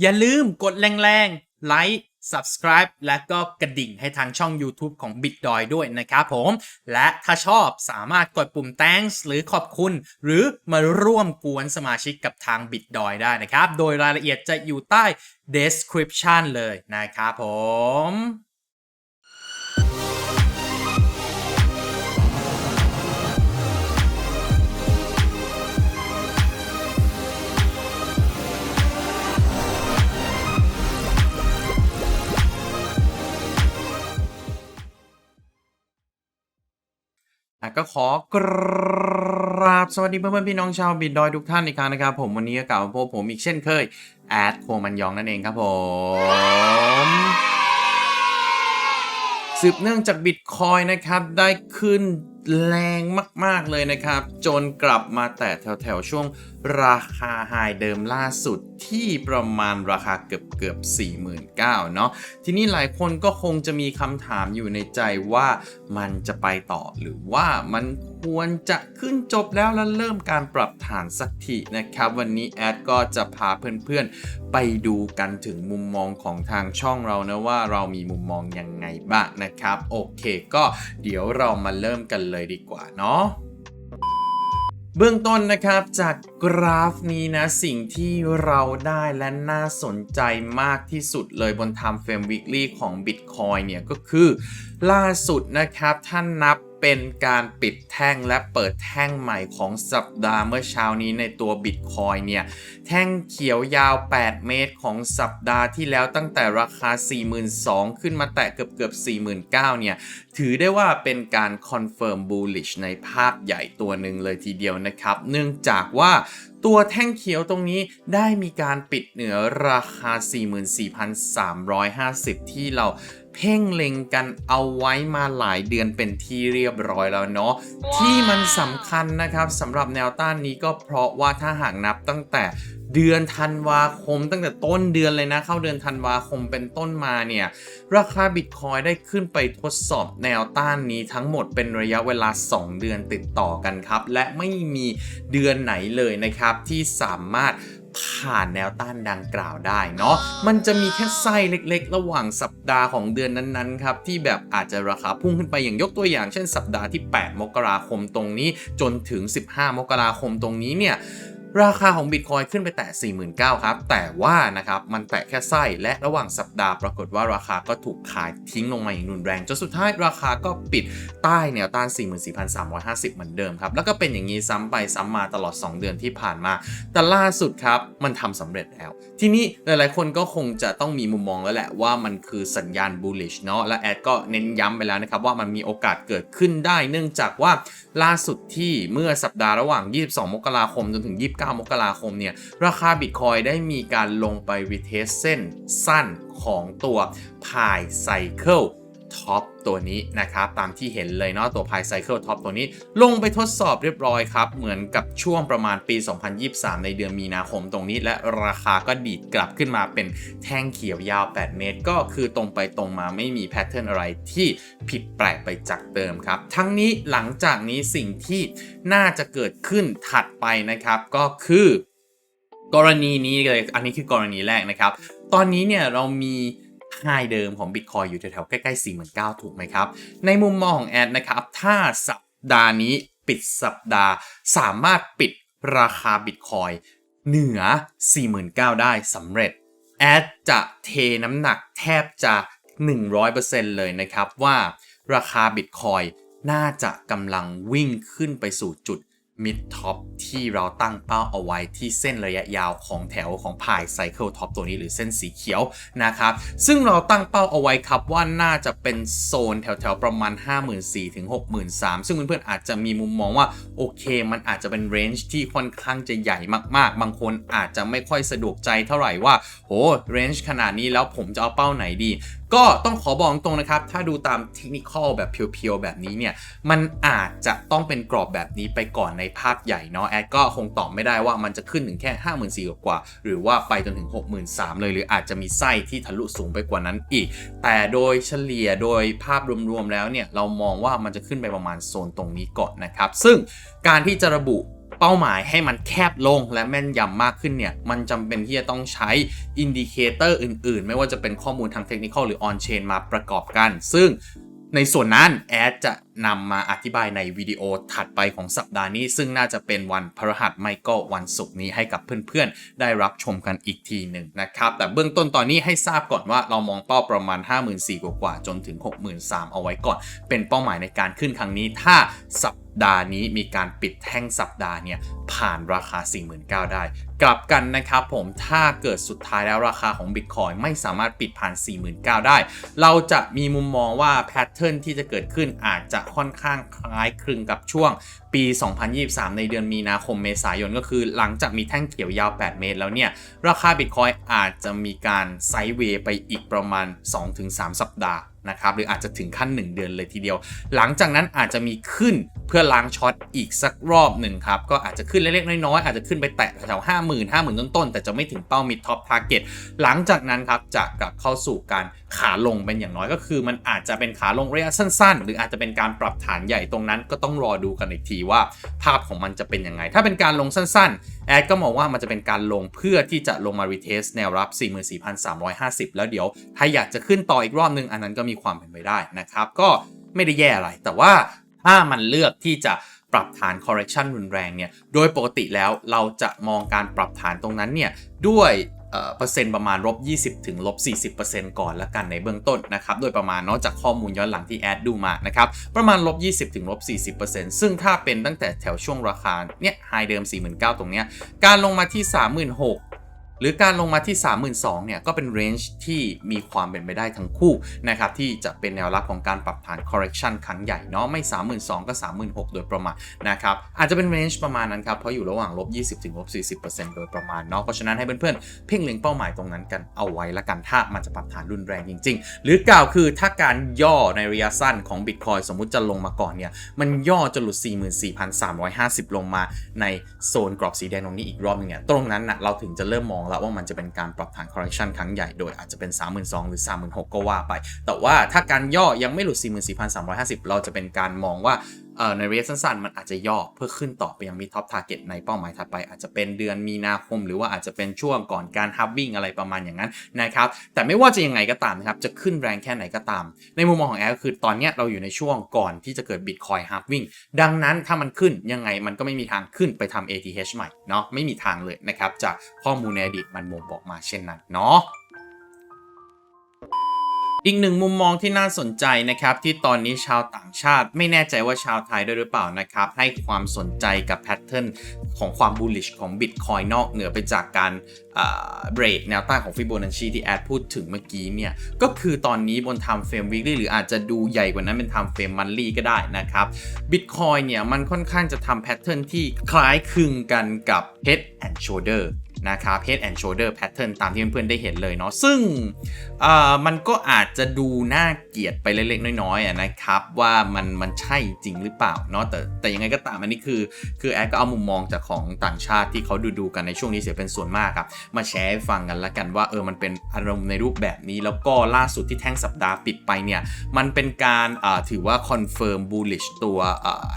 อย่าลืมกดแรงๆไลค์ subscribe และก็กระดิ่งให้ทางช่อง YouTube ของ BitDoy ด้วยนะครับผม และถ้าชอบสามารถกดปุ่ม thanks หรือขอบคุณ หรือมาร่วมกวนสมาชิกกับทาง BitDoy ได้นะครับ โดยรายละเอียดจะอยู่ใต้ description เลยนะครับผม อะก็ขอกราบสวัสดีเพื่อนๆพี่น้องชาวบิดดอยทุกท่านอีกครั้งนะครับ ผมวันนี้ก็กล่าวมาพบผมอีกเช่นเคยแอดโคมันยองนั่นเองครับผมสืบเนื่องจากบิตคอยนะครับได้ขึ้น แรงมากๆเลยนะครับ จนกลับมาแต่แถวๆช่วงราคาไฮเดิมล่าสุดที่ประมาณราคาเกือบเกือบ49,000เนาะทีนี้หลายคนก็คงจะมีคำถามอยู่ในใจว่ามันจะไปต่อหรือว่ามันควรจะขึ้นจบแล้วแล้วเริ่มการปรับฐานสักทีนะครับ วันนี้แอดก็จะพาเพื่อนๆ ไปดูกันถึงมุมมองของทางช่องเรานะว่าเรามีมุมมองยังไงบ้างนะครับ โอเค ก็เดี๋ยวเรามาเริ่มกันเลยยดีกว่าเนาะเบื้องต้นนะครับจากกราฟนี้นะ สิ่งที่เราได้และน่าสนใจมากที่สุดเลยบน Time Frame Weekly ของ Bitcoin เนี่ยก็คือ ล่าสุดนะครับท่านนับ เป็นการปิดแท่งและเปิดแท่งใหม่ของสัปดาห์เมื่อเช้านี้ในตัว Bitcoin เนี่ย แท่งเขียวยาว 8 เมตรของสัปดาห์ที่แล้วตั้งแต่ราคา 42,000 ขึ้นมาแตะเกือบเกือบ49,000 เนี่ย ถือได้ว่าเป็นการคอนเฟิร์ม bullish ในภาพใหญ่ตัวหนึ่งเลยทีเดียวนะครับ เนื่องจากว่าตัวแท่งเขียวตรงนี้ได้มีการปิดเหนือราคา 44,350 ที่เรา พ่งเล็งกันเอาไว้มาหลายเดือนเป็นที่เรียบร้อยแล้วเนาะที่มันสำคัญนะครับสำหรับแนวต้านนี้ก็เพราะว่าถ้าหากนับตั้งแต่เดือนธันวาคมตั้งแต่ต้นเดือนเลยนะ เข้าเดือนธันวาคมเป็นต้นมาเนี่ย ราคาบิตคอยได้ขึ้นไปทดสอบแนวต้านนี้ทั้งหมดเป็นระยะเวลา 2 เดือนติดต่อกันครับ และไม่มีเดือนไหนเลยนะครับที่สามารถ ผ่านแนวต้านดังกล่าวได้เนาะ มันจะมีแค่ไส้เล็กๆ ระหว่างสัปดาห์ของเดือนนั้นๆครับที่แบบอาจจะราคาพุ่งขึ้นไปอย่างยกตัวอย่าง เช่นสัปดาห์ที่ 8 มกราคมตรงนี้จนถึง 15 มกราคมตรงนี้เนี่ย ราคาของบิตคอยขึ้นไปแตะ 49,000 ครับ แต่ว่านะครับมันแตะแค่ไส้และระหว่างสัปดาห์ปรากฏว่าราคาก็ถูกขายทิ้งลงมาอย่างรุนแรงจนสุดท้ายราคาก็ปิดใต้แนวต้าน 44,350 เหมือนเดิมครับ แล้วก็เป็นอย่างนี้ซ้ำไปซ้ำมาตลอด 2 เดือนที่ผ่านมา แต่ล่าสุดครับมันทำสำเร็จแล้ว ทีนี้หลายๆ คนก็คงจะต้องมีมุมมองแล้วแหละว่ามันคือสัญญาณ bullish เนาะและแอดก็เน้นย้ำไปแล้วนะครับว่ามันมีโอกาสเกิดขึ้นได้ เนื่องจากว่าล่าสุดที่เมื่อสัปดาห์ระหว่าง 22 มกราคมจนถึง29 มกราคมเนี่ย ราคาบิตคอยได้มีการลงไปวิเทสเส้นสั้นของตัวพายไซเคิล ท็อปตัวนี้นะครับ ตามที่เห็นเลยเนาะตัว Pi Cycle Top ตัวนี้ลงไปทดสอบเรียบร้อยครับ เหมือนกับช่วงประมาณปี 2023 ในเดือนมีนาคมตรงนี้ และราคาก็ดีดกลับขึ้นมาเป็นแท่งเขียวยาว 8 เมตร ก็คือตรงไปตรงมาไม่มีแพทเทิร์นอะไรที่ผิดแปลกไปจากเดิมครับ ทั้งนี้หลังจากนี้สิ่งที่น่าจะเกิดขึ้นถัดไปนะครับก็คือกรณีนี้เลย อันนี้คือกรณีแรกนะครับ ตอนนี้เนี่ยเรามี ไฮเดิมของ Bitcoin อยู่แถวๆใกล้ๆ 4 9 0 0ถูกไหมครับ ในมุมมองของแอดนะครับ ถ้าสัปดาห์นี้ปิดสัปดาห์ สามารถปิดราคา Bitcoin เหนือ 49,000 ได้สำเร็จ แอดจะเทน้ำหนักแทบจะ 100%เลยนะครับว่าราคา Bitcoin น่าจะกำลังวิ่งขึ้นไปสู่จุด mid top ที่เราตั้งเป้าเอาไว้ที่เส้นระยะยาวของแถวของพายไซเคิลท็อปตัวนี้หรือเส้นสีเขียวนะครับ ซึ่งเราตั้งเป้าเอาไว้ครับว่าน่าจะเป็นโซนแถวๆประมาณ 54,000ถึง63,000 ซึ่งเพื่อนๆอาจจะมีมุมมองว่า โอเค มันอาจจะเป็นเรนจ์ที่ค่อนข้างจะใหญ่มากๆ บางคนอาจจะไม่ค่อยสะดวกใจเท่าไหร่ว่าโอ้เรนจ์ขนาดนี้แล้วผมจะเอาเป้าไหนดีก็ต้องขอบอกตรงนะครับ ถ้าดูตามเทคนิคแบบเพียวๆ แบบนี้เนี่ย มันอาจจะต้องเป็นกรอบแบบนี้ไปก่อนในภาพใหญ่เนาะแอดก็คงตอบไม่ได้ว่ามันจะขึ้นถึงแค่ 5 4 0 0 0กว่า หรือว่าไปจนถึง 63,000 เลย หรืออาจจะมีไส้ที่ทะลุสูงไปกว่านั้นอีก แต่โดยเฉลี่ยโดยภาพรวมๆแล้วเนี่ยเรามองว่ามันจะขึ้นไปประมาณโซนตรงนี้ก่อนนะครับ ซึ่งการที่จะระบุ เป้าหมายให้มันแคบลงและแม่นยำมากขึ้นเนี่ย มันจำเป็นที่จะต้องใช้อินดิเคเตอร์อื่นๆ ไม่ว่าจะเป็นข้อมูลทางเทคนิคหรือออนเชนมาประกอบกัน ซึ่งในส่วนนั้นแอดจะนำมาอธิบายในวิดีโอถัดไปของสัปดาห์นี้ ซึ่งน่าจะเป็นวันพฤหัสไม่ก็วันศุกร์นี้ให้กับเพื่อนๆ ได้รับชมกันอีกทีหนึ่งนะครับ แต่เบื้องต้นตอนนี้ให้ทราบก่อนว่าเรามองเป้าประมาณ 54,000กว่าจนถึง 63,000 เอาไว้ก่อน เป็นเป้าหมายในการขึ้นครั้งนี้ถ้าสัป ดาห์นี้มีการปิดแท่งสัปดาห์เนี่ยผ่านราคา 49,000 ได้ กลับกันนะครับผมถ้าเกิดสุดท้ายแล้วราคาของ Bitcoin ไม่สามารถปิดผ่าน 49,000 ได้ เราจะมีมุมมองว่าแพทเทิร์นที่จะเกิดขึ้นอาจจะค่อนข้างคล้ายคลึงกับช่วงปี 2023 ในเดือนมีนาคมเมษายนก็คือหลังจากมีแท่งเขียวยาว 8 เมตรแล้วเนี่ย ราคา Bitcoin อาจจะมีการไซด์เวย์ไปอีกประมาณ 2-3 สัปดาห์ นะครับหรืออาจจะถึงขั้น 1 เดือนเลยทีเดียว หลังจากนั้นอาจจะมีขึ้นเพื่อล้างช็อตอีกสักรอบหนึ่งครับ ก็อาจจะขึ้นเล็กๆน้อยๆอาจจะขึ้นไปแตะแถวๆ50,000 50,000ต้นๆ แต่จะไม่ถึงเป้ามิดท็อปทาร์เก็ตหลังจากนั้นครับจะกลับเข้าสู่การขาลงเป็นอย่างน้อยก็คือ มันอาจจะเป็นขาลงระยะสั้น ๆ หรืออาจจะเป็นการปรับฐานใหญ่ตรงนั้นก็ต้องรอดูกันอีกทีว่า ภาพของมันจะเป็นยังไง ถ้าเป็นการลงสั้น ๆ แอดก็มองว่ามันจะเป็นการลงเพื่อที่จะลงมารีเทสแนวรับ 44,350 แล้วเดี๋ยวถ้าอยากจะขึ้นต่ออีกรอบนึงอันนั้นก็มีความเป็นไปได้นะครับ ก็ไม่ได้แย่อะไร แต่ว่าถ้ามันเลือกที่จะปรับฐาน correction รุนแรงเนี่ย โดยปกติแล้วเราจะมองการปรับฐานตรงนั้นเนี่ยด้วยเปอร์เซ็นต์ประมาณลบ20ถึงลบ40 ก่อนละกันในเบื้องต้นนะครับ โดยประมาณเนาะจากข้อมูลย้อนหลังที่แอดดูมานะครับ ประมาณลบ20ถึงลบ40 ซึ่งถ้าเป็นตั้งแต่แถวช่วงราคาเนี่ยไฮเดิม 49,000 ตรงเนี้ยการลงมาที่ 36,000 หรือการลงมาที่ 32,000เนี่ยก็เป็นเรนจ์ที่มีความเป็นไปได้ทั้งคู่นะครับที่จะเป็นแนวรับของการปรับฐาน correction ครั้งใหญ่เนาะไม่ 32,000ก็36,000โดยประมาณนะครับอาจจะเป็นเรนจ์ประมาณนั้นครับเพราะอยู่ระหว่างลบ20ถึงลบ40%โดยประมาณเนาะเพราะฉะนั้นให้เพื่อนๆเพ่งเล็งเป้าหมายตรงนั้นกันเอาไว้ละกันถ้ามันจะปรับฐานรุนแรงจริง ๆ หรือกล่าวคือถ้าการย่อในระยะสั้นของ Bitcoin สมมุติจะลงมาก่อนเนี่ยมันย่อจนหลุด 44,350 ลงมาในโซนกรอบสีแดงตรงนี้อีกรอบนึงเนี่ยตรงนั้นนะเราถึงจะเริ่มมองแล้วว่ามันจะเป็นการปรับฐาน correction ครั้งใหญ่โดยอาจจะเป็น 32,000 หรือ 36,000 ก็ว่าไป แต่ว่าถ้าการย่อยังไม่หลุด 44,350 เราจะเป็นการมองว่า ในระยะสั้นๆ มันอาจจะย่อเพื่อขึ้นต่อไปยังมีท็อปทาร์เก็ตในเป้าหมายถัดไป อาจจะเป็นเดือนมีนาคม หรือว่าอาจจะเป็นช่วงก่อนการฮับวิ่งอะไรประมาณอย่างนั้นนะครับแต่ไม่ว่าจะยังไงก็ตามนะครับจะขึ้นแรงแค่ไหนก็ตาม ในมุมมองของแอร์ก็คือตอนนี้เราอยู่ในช่วงก่อนที่จะเกิด Bitcoin halving ดังนั้นถ้ามันขึ้นยังไงมันก็ไม่มีทางขึ้นไปทำ ATH ใหม่เนาะไม่มีทางเลยนะครับจากข้อมูลในอดีตมันบ่งบอกมาเช่นนั้นเนาะ อีกหนึ่งมุมมองที่น่าสนใจนะครับที่ตอนนี้ชาวต่างชาติไม่แน่ใจว่าชาวไทยด้วยหรือเปล่านะครับให้ความสนใจกับแพทเทิร์นของความ bullish ของ Bitcoin นอกเหนือไปจากการเบรกแนวต้านของ Fibonacci ที่แอดพูดถึงเมื่อกี้เนี่ย ก็คือตอนนี้บน time frame weekly หรืออาจจะดูใหญ่กว่านั้นเป็น time frame monthly ก็ได้นะครับ Bitcoin เนี่ยมันค่อนข้างจะทำแพทเทิร์นที่คล้ายคลึงกันกับ head and shoulder นะครับ head and shoulder pattern ตามที่เพื่อนๆได้เห็นเลยเนาะซึ่งมันก็อาจจะดูน่าเกลียดไปเล็กๆน้อยๆนะครับว่ามันมันใช่จริงหรือเปล่าเนาะแต่แต่ยังไงก็ตามอันนี้คือ คือแอดก็เอามุมมองจากของต่างชาติที่เขาดูดูกันในช่วงนี้เสียเป็นส่วนมากครับ มาแชร์ให้ฟังกันละกันว่าเออมันเป็นอารมณ์ในรูปแบบนี้ แล้วก็ล่าสุดที่แท่งสัปดาห์ปิดไปเนี่ยมันเป็นการถือว่า confirm bullish ตัว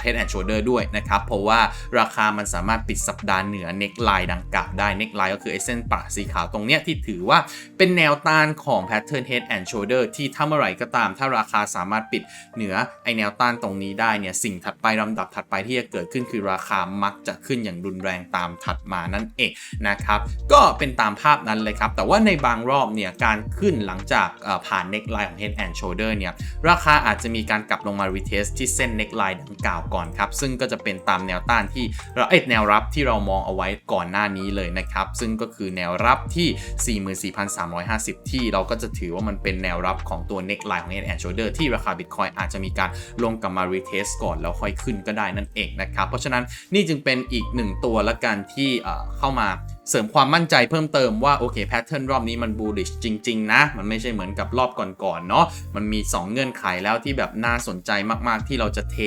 head and shoulder ด้วยนะครับเพราะว่าราคามันสามารถปิดสัปดาห์เหนือ neckline ดังกล่าวได้ neckline ก็คือไอเส้นประสีขาวตรงเนี้ยที่ถือว่าเป็นแนวต้านของ pattern head and shoulder ที่ถ้าเมื่อไหร่ก็ตาม ถ้าราคาสามารถปิดเหนือไอแนวต้านตรงนี้ได้เนี่ยสิ่งถัดไปลำดับถัดไปที่จะเกิดขึ้นคือราคามักจะขึ้นอย่างรุนแรงตามถัดมานั่นเองนะครับก็เป็นตามภาพนั้นเลยครับ แต่ว่าในบางรอบเนี่ยการขึ้นหลังจากผ่าน neckline ของ head and shoulder เนี่ยราคาอาจจะมีการกลับลงมา retest ที่เส้น neckline ดังกล่าวก่อนครับ ซึ่งก็จะเป็นตามแนวต้านที่เราเอ็ดแนวรับที่เรามองเอาไว้ก่อนหน้านี้เลยนะครับซึ่งก็คือแนวรับที่ 44,350 ที่เราก็จะถือว่ามันเป็นแนวรับของตัว neckline ของ head and shoulder ที่ราคา bitcoin อาจจะมีการลงกลับมา retest ก่อนแล้วค่อยขึ้นก็ได้นั่นเองนะครับ เพราะฉะนั้นนี่จึงเป็นอีกหนึ่งตัวละกันที่เข้ามาเสริมความมั่นใจเพิ่มเติมว่า โอเคแพทเทิร์นรอบนี้มัน bullish จริง ๆ นะ มันไม่ใช่เหมือนกับรอบก่อนๆเนาะมันมี 2 เงื่อนไขแล้วที่แบบน่าสนใจมากๆที่เราจะเท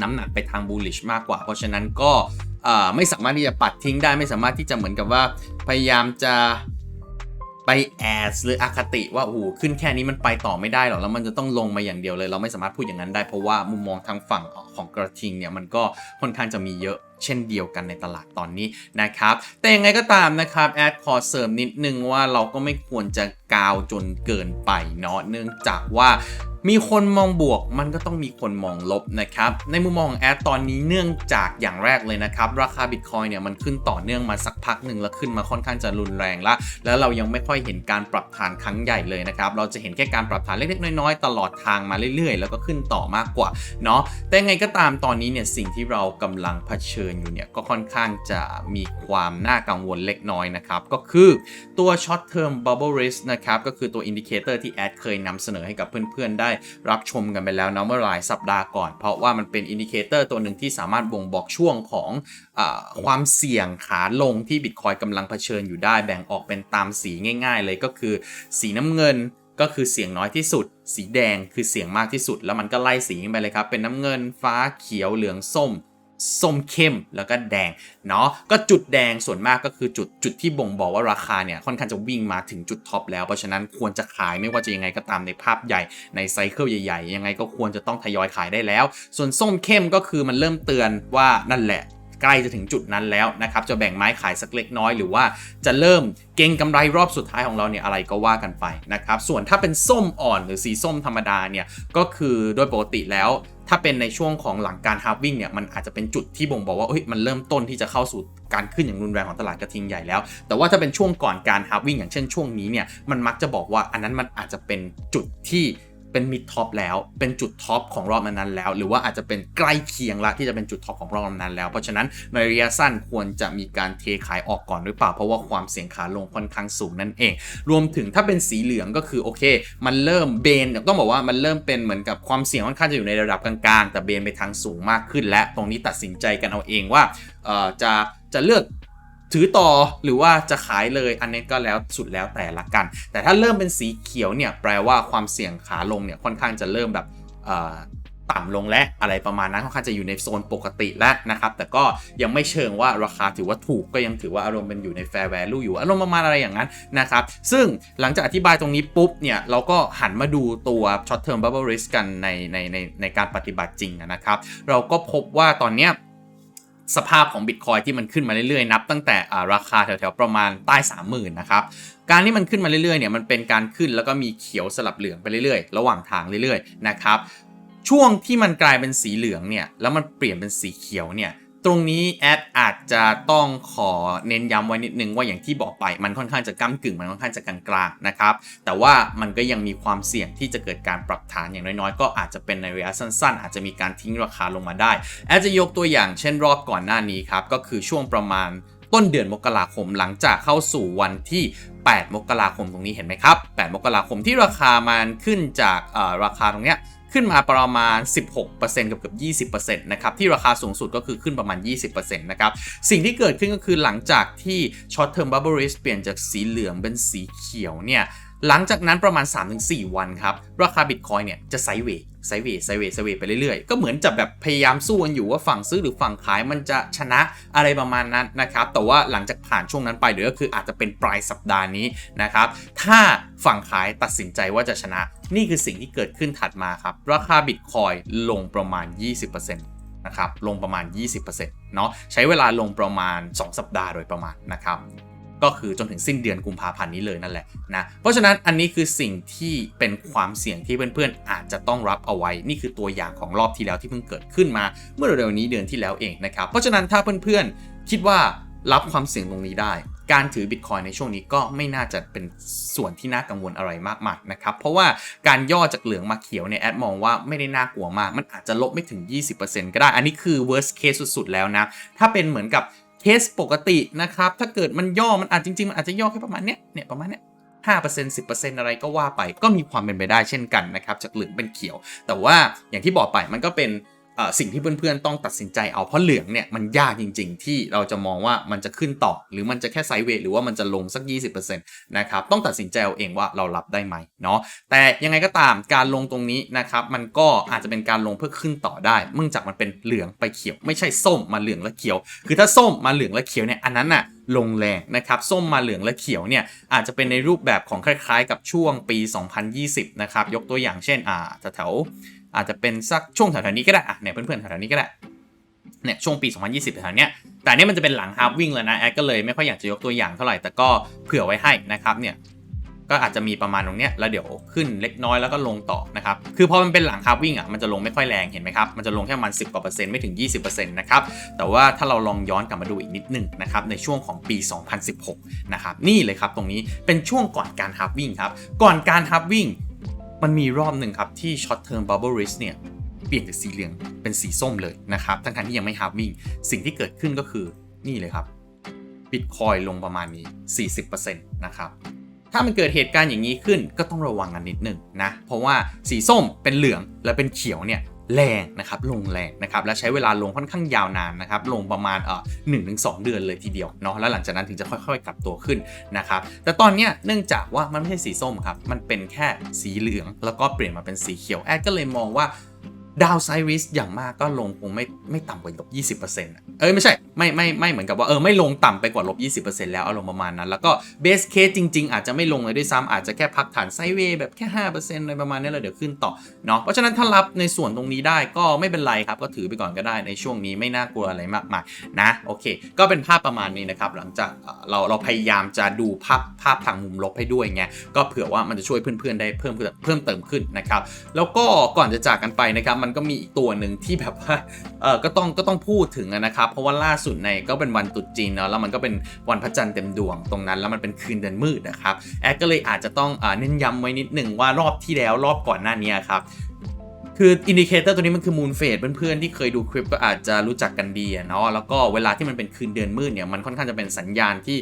น้ำหนักไปทาง bullish มากกว่า เพราะฉะนั้นก็ ไม่สามารถที่จะปัดทิ้งได้ไม่สามารถที่จะเหมือนกับว่าพยายามจะไปแอดหรืออคติว่าโอ้โหขึ้นแค่นี้มันไปต่อไม่ได้หรอกแล้วมันจะต้องลงมาอย่างเดียวเลย เราไม่สามารถพูดอย่างนั้นได้เพราะว่ามุมมองทางฝั่งของกระทิงเนี่ยมันก็ค่อนข้างจะมีเยอะเช่นเดียวกันในตลาดตอนนี้นะครับ แต่ยังไงก็ตามนะครับ แอดขอเสริมนิดนึงว่าเราก็ไม่ควรจะกาวจนเกินไปเนาะเนื่องจากว่า มีคนมองบวกมันก็ต้องมีคนมองลบนะครับ ในมุมมองของแอดตอนนี้เนื่องจากอย่างแรกเลยนะครับ ราคาบิตคอยเนี่ยมันขึ้นต่อเนื่องมาสักพักหนึ่งแล้วขึ้นมาค่อนข้างจะรุนแรงละแล้วเรายังไม่ค่อยเห็นการปรับฐานครั้งใหญ่เลยนะครับ เราจะเห็นแค่การปรับฐานเล็กๆน้อยๆ ตลอดทางมาเรื่อยๆ แล้วก็ขึ้นต่อมากกว่าเนาะแต่ไงก็ตามตอนนี้เนี่ยสิ่งที่เรากำลังเผชิญอยู่เนี่ยก็ค่อนข้างจะมีความน่ากังวลเล็กน้อยนะครับก็คือตัว short term bubble risk นะครับก็คือตัวอินดิเคเตอร์ที่แอดเคยนำเสนอให้กับเพื่อนๆได้รับชมกันไปแล้วนะเมื่อหลายสัปดาห์ก่อน เพราะว่ามันเป็นอินดิเคเตอร์ตัวหนึ่งที่สามารถบ่งบอกช่วงของอความเสี่ยงขาลงที่บิตคอยกำลังเผชิญอยู่ได้แบ่งออกเป็นตามสีง่าย ๆ เลยก็คือ สีน้ำเงินก็คือเสียงน้อยที่สุด สีแดงคือเสียงมากที่สุด แล้วมันก็ไล่สีไปเลยครับ เป็นน้ำเงินฟ้าเขียวเหลืองส้ม ส้มเข้มแล้วก็แดงเนาะก็จุดแดงส่วนมากก็คือจุดจุดที่บ่งบอกว่าราคาเนี่ยค่อนข้างจะวิ่งมาถึงจุดท็อปแล้วเพราะฉะนั้นควรจะขายไม่ว่าจะยังไงก็ตามในภาพใหญ่ในไซเคิลใหญ่ๆ ยังไงก็ควรจะต้องทยอยขายได้แล้ว ส่วนส้มเข้มก็คือมันเริ่มเตือนว่านั่นแหละใกล้จะถึงจุดนั้นแล้วนะครับจะแบ่งไม้ขายสักเล็กน้อยหรือว่าจะเริ่มเก็งกำไรรอบสุดท้ายของเราเนี่ยอะไรก็ว่ากันไปนะครับส่วนถ้าเป็นส้มอ่อนหรือสีส้มธรรมดาเนี่ยก็คือโดยปกติแล้ว ถ้าเป็นในช่วงของหลังการฮาร์วิ่งเนี่ยมันอาจจะเป็นจุดที่บ่งบอกว่าเฮ้ยมันเริ่มต้นที่จะเข้าสู่การขึ้นอย่างรุนแรงของตลาดกระทิงใหญ่แล้ว แต่ว่าถ้าเป็นช่วงก่อนการฮาร์วิ่งอย่างเช่นช่วงนี้เนี่ยมันมักจะบอกว่าอันนั้นมันอาจจะเป็นจุดที่ เป็นมิดท็อปแล้วเป็นจุดท็อปของรอบนั้นแล้ว หรือว่าอาจจะเป็นใกล้เคียงละที่จะเป็นจุดท็อปของรอบนั้นแล้ว เพราะฉะนั้นในระยะสั้นควรจะมีการเทขายออกก่อนหรือเปล่า เพราะว่าความเสี่ยงขาลงค่อนข้างสูงนั่นเอง รวมถึงถ้าเป็นสีเหลืองก็คือโอเค มันเริ่มเบนต้องบอกว่ามันเริ่มเป็นเหมือนกับความเสี่ยงค่อนข้างจะอยู่ในระดับกลางๆ แต่เบนไปทางสูงมากขึ้น และตรงนี้ตัดสินใจกันเอาเองว่าจะจะเลือก ถือต่อหรือว่าจะขายเลยอันนี้ก็แล้วสุดแล้วแต่ละกัน แต่ถ้าเริ่มเป็นสีเขียวเนี่ยแปลว่าความเสี่ยงขาลงเนี่ยค่อนข้างจะเริ่มแบบต่ำลงและอะไรประมาณนั้นค่อนข้างจะอยู่ในโซนปกติแล้วนะครับ แต่ก็ยังไม่เชิงว่าราคาถือว่าถูกก็ยังถือว่าอารมณ์เป็นอยู่ใน fair value อยู่อารมณ์ประมาณอะไรอย่างนั้นนะครับ ซึ่งหลังจากอธิบายตรงนี้ปุ๊บเนี่ย เราก็หันมาดูตัว short term bubble risk กันในในในในการปฏิบัติจริงนะครับ เราก็พบว่าตอนเนี้ย สภาพของ Bitcoin ที่มันขึ้นมาเรื่อยๆ นับตั้งแต่ราคาแถวๆประมาณใต้ 30,000นะครับการที่มันขึ้นมาเรื่อยๆเนี่ยมันเป็นการขึ้นแล้วก็มีเขียวสลับเหลืองไปเรื่อยๆ ระหว่างทางเรื่อยๆนะครับช่วงที่มันกลายเป็นสีเหลืองเนี่ยแล้วมันเปลี่ยนเป็นสีเขียวเนี่ย ตรงนี้แอดอาจจะต้องขอเน้นย้ำไว้นิดนึงว่าอย่างที่บอกไป มันค่อนข้างจะก้ากึ่งมันค่อนข้างจะกลางๆนะครับ แต่ว่ามันก็ยังมีความเสี่ยงที่จะเกิดการปรับฐานอย่างน้อยๆ ก็อาจจะเป็นในระยะสั้น ๆ อาจจะมีการทิ้งราคาลงมาได้แอดจะยกตัวอย่างเช่นรอบก่อนหน้านี้ครับก็คือช่วงประมาณต้นเดือนมกราคมหลังจากเข้าสู่วันที่ 8 มกราคมตรงนี้เห็นไหมครับ 8 มกราคมที่ราคามันขึ้นจากราคาตรงเนี้ย ขึ้นมาประมาณ 16%กับเกือบ20%นะครับที่ราคาสูงสุดก็คือขึ้นประมาณ 20%นะครับสิ่งที่เกิดขึ้นก็คือหลังจากที่ short term bubble risk เปลี่ยนจากสีเหลืองเป็นสีเขียวเนี่ย หลังจากนั้นประมาณ 3-4 วันครับ ราคา Bitcoin เนี่ยจะไซเวย์ไซเวย์ไซเวย์ไซเวย์ไปเรื่อยๆ ก็เหมือนจะแบบพยายามสู้กันอยู่ว่าฝั่งซื้อหรือฝั่งขายมันจะชนะอะไรประมาณนั้นนะครับ แต่ว่าหลังจากผ่านช่วงนั้นไปเดี๋ยวก็คืออาจจะเป็นปลายสัปดาห์นี้นะครับ ถ้าฝั่งขายตัดสินใจว่าจะชนะ นี่คือสิ่งที่เกิดขึ้นถัดมาครับ ราคา Bitcoin ลงประมาณ 20%นะครับ ลงประมาณ 20%เนาะ ใช้เวลาลงประมาณ 2 สัปดาห์โดยประมาณนะครับ ก็คือจนถึงสิ้นเดือนกุมภาพันธ์นี้เลยนั่นแหละนะเพราะฉะนั้นอันนี้คือสิ่งที่เป็นความเสี่ยงที่เพื่อนๆ อาจจะต้องรับเอาไว้ นี่คือตัวอย่างของรอบที่แล้วที่เพิ่งเกิดขึ้นมา เมื่อเร็วๆนี้เดือนที่แล้วเองนะครับเพราะฉะนั้นถ้าเพื่อนๆคิดว่ารับความเสี่ยงตรงนี้ได้ การถือบิตคอยในช่วงนี้ก็ไม่น่าจะเป็นส่วนที่น่ากังวลอะไรมากมายนะครับ เพราะว่าการย่อจากเหลืองมาเขียวเนี่ยแอดมองว่าไม่ได้น่ากลัวมาก มันอาจจะลบไม่ถึง 20%ก็ได้ อันนี้คือ worst case สุดๆ แล้วนะ ถ้าเป็นเหมือนกับ เคสปกตินะครับ ถ้าเกิดมันย่อมันอาจจริง ๆ มันอาจจะย่อแค่ประมาณเนี้ยเนี่ยประมาณเนี้ยห้าเปอร์เซ็นต์สิบเปอร์เซ็นต์อะไรก็ว่าไป ก็มีความเป็นไปได้เช่นกันนะครับ จากเหลืองเป็นเขียว แต่ว่าอย่างที่บอกไปมันก็เป็น สิ่งที่เพื่อนๆต้องตัดสินใจเอาเพราะเหลืองเนี่ยมันยากจริง ๆ ที่เราจะมองว่ามันจะขึ้นต่อ หรือมันจะแค่ไซด์เวย์หรือว่ามันจะลงสัก 20%นะครับต้องตัดสินใจเอาเองว่าเรารับได้ไหมเนาะแต่ยังไงก็ตามการลงตรงนี้นะครับมันก็อาจจะเป็นการลงเพื่อขึ้นต่อได้เนื่อจากมันเป็นเหลืองไปเขียว ไม่ใช่ส้มมาเหลืองและเขียว คือถ้าส้มมาเหลืองและเขียวเนี่ยอันนั้นน่ะลงแรงนะครับส้มมาเหลืองและเขียวเนี่ยอาจจะเป็นในรูปแบบของคล้ายๆ กับช่วงปี 2020 นะครับยกตัวอย่างเช่นอ่าแถว อาจจะเป็นสักช่วงแถวๆนี้ก็ได้อะเนี่ยเพื่อนๆแถวๆนี้ก็ได้เนี่ยช่วงปี 2020แถวเนี้ยแต่นเนี้ยมันจะเป็นหลังฮาร์วิ่งแล้วนะแอดก็เลยไม่ค่อยอยากจะยกตัวอย่างเท่าไหร่แต่ก็เผื่อไว้ให้นะครับเนี่ยก็อาจจะมีประมาณตรงเนี้ยแล้วเดี๋ยวขึ้นเล็กน้อยแล้วก็ลงต่อนะครับคือพอมันเป็นหลังฮาร์วิ่งอะมันจะลงไม่ค่อยแรงเห็นไหมครับมันจะลงแค่ประมัน10กว่าเปอร์เซ็นต์ไม่ถึง 20%นะครับแต่ว่าถ้าเราลองย้อนกลับมาดูอีกนิดนึงนะครับในช่วงของปี 2016นะครับนี่เลยครับตรงนี้เป็นช่วงก่อนการฮาร์วิ่งครับก่อนการฮาร์วิ่ง มันมีรอบหนึ่งครับที่ช็อตเทอมบับเบิลริสเนี่ยเปลี่ยนจากสีเหลืองเป็นสีส้มเลยนะครับ ทั้งๆที่ยังไม่ฮาร์วิ่งสิ่งที่เกิดขึ้นก็คือนี่เลยครับบิตคอยลงประมาณนี้ 40%นะครับ ถ้ามันเกิดเหตุการณ์อย่างนี้ขึ้นก็ต้องระวังกันนิดหนึ่งนะ เพราะว่าสีส้มเป็นเหลืองและเป็นเขียวเนี่ย แรงนะครับลงแรงนะครับและใช้เวลาลงค่อนข้างยาวนานนะครับลงประมาณเอ่อหนึ่งถึงสเดือนเลยทีเดียวเนาะแล้วหลังจากนั้นถึงจะค่อยๆกลับตัวขึ้นนะครับแต่ตอนเนี้ยเนื่องจากว่ามันไม่ใช่สีส้มครับมันเป็นแค่สีเหลือง แล้วก็เปลี่ยนมาเป็นสีเขียวแอดก็เลยมองว่า ดาวไซริสอย่างมากก็ลงคงไม่ไม่ต่ำกว่าลบ20%เอ้ยไม่ใช่ไม่ไม่ไม่เหมือนกับว่าเออไม่ลงต่ำไปกว่าลบ20%แล้วอารมณ์ประมาณนั้น แล้วก็เบสเคสจริง ๆ อาจจะไม่ลงเลยด้วยซ้ำอาจจะแค่พักฐานไซด์เวย์แบบแค่5%อะไรประมาณนี้แล้วเดี๋ยวขึ้นต่อเนาะเพราะฉะนั้นถ้ารับในส่วนตรงนี้ได้ก็ไม่เป็นไรครับก็ถือไปก่อนก็ได้ในช่วงนี้ไม่น่ากลัวอะไรมากมายนะโอเค ก็เป็นภาพประมาณนี้นะครับหลังจากเอ่อเราเราพยายามจะดูภาพภาพทางมุมลบให้ด้วยไงก็เผื่อว่ามันจะช่วยเพื่อนๆได้เพิ่มเพิ่มเติมขึ้นนะครับแล้วก็ก่อนจะจากกันไปนะครับมันก็มีอีกตัวหนึ่งที่แบบว่าเออก็ต้องก็ต้องพูดถึงนะครับ เพราะว่าล่าสุดในก็เป็นวันตุษจีนเนาะแล้วมันก็เป็นวันพระจันทร์เต็มดวงตรงนั้น แล้วมันเป็นคืนเดือนมืดนะครับแอดก็เลยอาจจะต้องเน้นย้ำไว้นิดหนึ่งว่ารอบที่แล้วรอบก่อนหน้านี้ครับคืออินดิเคเตอร์ตัวนี้มันคือมูนเฟสเพื่อนๆที่เคยดูคลิปก็อาจจะรู้จักกันดีเนาะแล้วก็เวลาที่มันเป็นคืนเดือนมืดเนี่ยมันค่อนข้างจะเป็นสัญญาณที่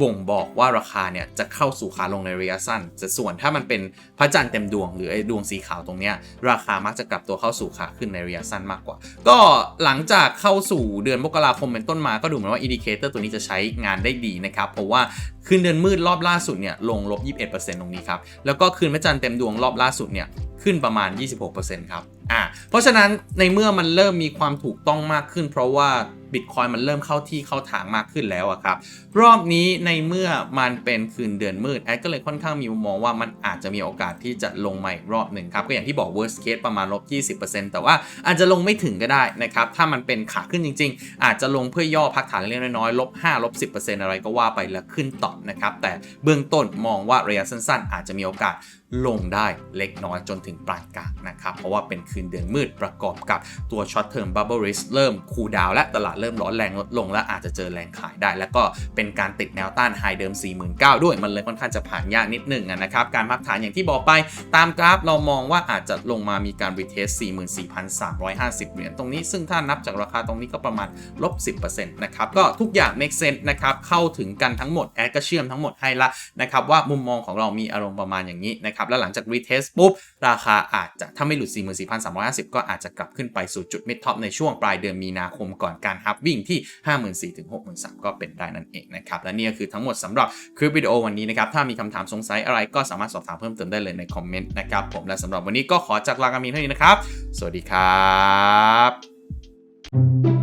บ่งบอกว่าราคาเนี่ยจะเข้าสู่ขาลงในระยะสั้นแต่ส่วนถ้ามันเป็นพระจันทร์เต็มดวงหรือไอ้ดวงสีขาวตรงเนี้ยราคามักจะกลับตัวเข้าสู่ขาขึ้นในระยะสั้นมากกว่า ก็หลังจากเข้าสู่เดือนมกราคมเป็นต้นมาก็ดูเหมือนว่าอินดิเคเตอร์ตัวนี้จะใช้งานได้ดีนะครับเพราะว่า คืนเดือนมืดรอบล่าสุดเนี่ยลงลบ 21%ตรงนี้ครับ แล้วก็คืนพระจันทร์เต็มดวงรอบล่าสุดเนี่ยขึ้นประมาณ 26%ครับ อ่า เพราะฉะนั้นในเมื่อมันเริ่มมีความถูกต้องมากขึ้น เพราะว่าบิตคอยมันเริ่มเข้าที่เข้าทางมากขึ้นแล้วอะครับ รอบนี้ในเมื่อมันเป็นคืนเดือนมืด แอดก็เลยค่อนข้างมีมุมมองว่ามันอาจจะมีโอกาสที่จะลงใหม่รอบหนึ่งครับ ก็อย่างที่บอก worst case ประมาณลบ 20%แต่ว่าอาจจะลงไม่ถึงก็ได้นะครับ ถ้ามันเป็นขาขึ้นจริง ๆ อาจจะลงเพื่อย่อพักฐานเล็กๆน้อยๆลบ5ลบ10%อะไรก็ว่าไปแล้วขึ้นต่อนะครับแต่เบื้องต้นมองว่าระยะสั้นๆ อาจจะมีโอกาสลงได้เล็กน้อยจนถึงปานกลางนะครับ เพราะว่าเป็นคืนเดือนมืดประกอบกับตัว short term bubble risk เริ่มคูลดาวและตลาดเริ่มร้อนแรงลดลงและอาจจะเจอแรงขายได้ แล้วก็เป็นการติดแนวต้านไฮเดิม 49,000 ด้วย มันเลยค่อนข้างจะผ่านยากนิดหนึ่งนะครับ การพักฐานอย่างที่บอกไป ตามกราฟเรามองว่าอาจจะลงมามีการ retest 44,350 เหรียญตรงนี้ ซึ่งถ้านับจากราคาตรงนี้ก็ประมาณลบ 10%นะครับ ก็ทุกอย่าง make sense นะครับ เข้าถึงกันทั้งหมด แอดก็เชื่อมทั้งหมดให้ละนะครับว่ามุมมองของเรามีอารมณ์ประมาณอย่างนี้นะครับ แล้วหลังจาก retest ปุ๊บ ราคาอาจจะถ้าไม่หลุด 44,350 ก็อาจจะกลับขึ้นไปสู่จุด mid top ในช่วงปลายเดือนมีนาคมก่อนการฮับวิ่งที่ 54,000ถึง63,000 ก็เป็นได้นั่นเองนะครับ และนี่ก็คือทั้งหมดสำหรับคลิปวิดีโอวันนี้นะครับ ถ้ามีคำถามสงสัยอะไรก็สามารถสอบถามเพิ่มเติมได้เลยในคอมเมนต์นะครับผม และสำหรับวันนี้ก็ขอจากลากันมีเท่านี้นะครับ สวัสดีครับ